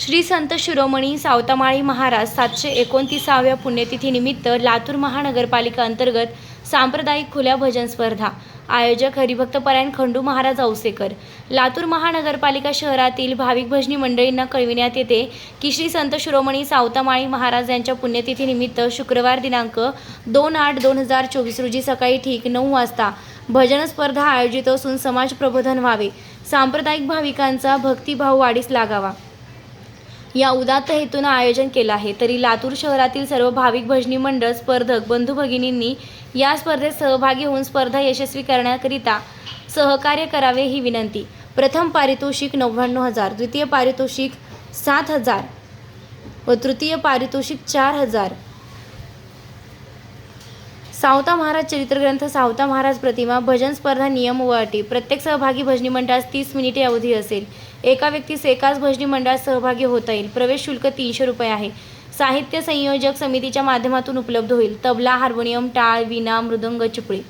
श्री संत शिरोमणी सावतामाळी महाराज सातशे एकोणतीसाव्या पुण्यतिथीनिमित्त लातूर महानगरपालिका अंतर्गत सांप्रदायिक खुल्या भजन स्पर्धा. आयोजक हरिभक्तपरायण खंडू महाराज औसेकर. लातूर महानगरपालिका शहरातील भाविक भजनी मंडळींना कळविण्यात येते की श्री संत शिरोमणी सावतामाळी महाराज यांच्या पुण्यतिथीनिमित्त शुक्रवार दिनांक दोन आठ दोन हजार चोवीस रोजी सकाळी ठीक नऊ वाजता भजन स्पर्धा आयोजित असून समाज प्रबोधन व्हावे. सांप्रदायिक भाविकांचा भक्तिभाव वाढीस लागावा. या उदात्त हेतूनं आयोजन केलं आहे. तरी लातूर शहरातील सर्व भाविक भजनी मंडळ स्पर्धक बंधू भगिनींनी या स्पर्धेत सहभागी होऊन स्पर्धा यशस्वी करण्याकरिता सहकार्य करावे ही विनंती. प्रथम पारितोषिक नव्याण्णव हजार द्वितीय पारितोषिक सात हजार व तृतीय पारितोषिक चार हजार सावता महाराज चरित्रग्रंथ सावता महाराज प्रतिमा भजन स्पर्धा नियम व अटी प्रत्येक सहभागी भजनी मंडळास तीस मिनिटे अवधी असेल. एका व्यक्तीस एकाच भजनी मंडळात सहभागी होता येईल. प्रवेश शुल्क तीनशे रुपये आहे. साहित्य संयोजक समितीच्या माध्यमातून उपलब्ध होईल. तबला हार्मोनियम टाळ विना मृदंग चिपळी.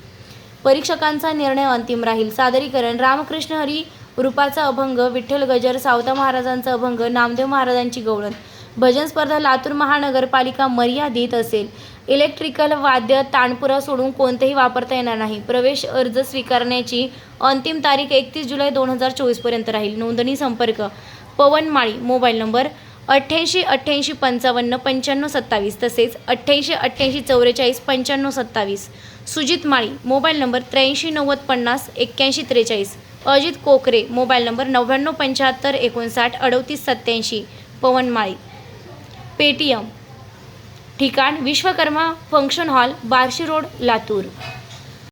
परीक्षकांचा निर्णय अंतिम राहील. सादरीकरण रामकृष्ण हरी रूपाचा अभंग विठ्ठल गजर सावता महाराजांचा अभंग नामदेव महाराजांची गवळण. भजन स्पर्धा लातूर महानगरपालिका मर्यादित असेल. इलेक्ट्रिकल वाद्य ताणपुरा सोडून कोणतेही वापरता येणार नाही. प्रवेश अर्ज स्वीकारण्याची अंतिम तारीख एकतीस जुलै दोन हजार चोवीसपर्यंत राहील. नोंदणी संपर्क पवन माळी मोबाईल नंबर अठ्ठ्याऐंशी अठ्ठ्याऐंशी पंचावन्न पंच्याण्णव सत्तावीस तसेच अठ्ठ्याऐंशी अठ्ठ्याऐंशी चौवेचाळीस पंच्याण्णव सत्तावीस. सुजित माळी मोबाईल नंबर त्र्याऐंशी नव्वद पन्नास एक्क्याऐंशी त्रेचाळीस. अजित कोकरे मोबाईल नंबर नव्याण्णव पंच्याहत्तर एकोणसाठ अडतीस सत्त्याऐंशी. पवन माळी. पेटीएम. ठिकाण Vishwakarma function hall Barshi road Latur.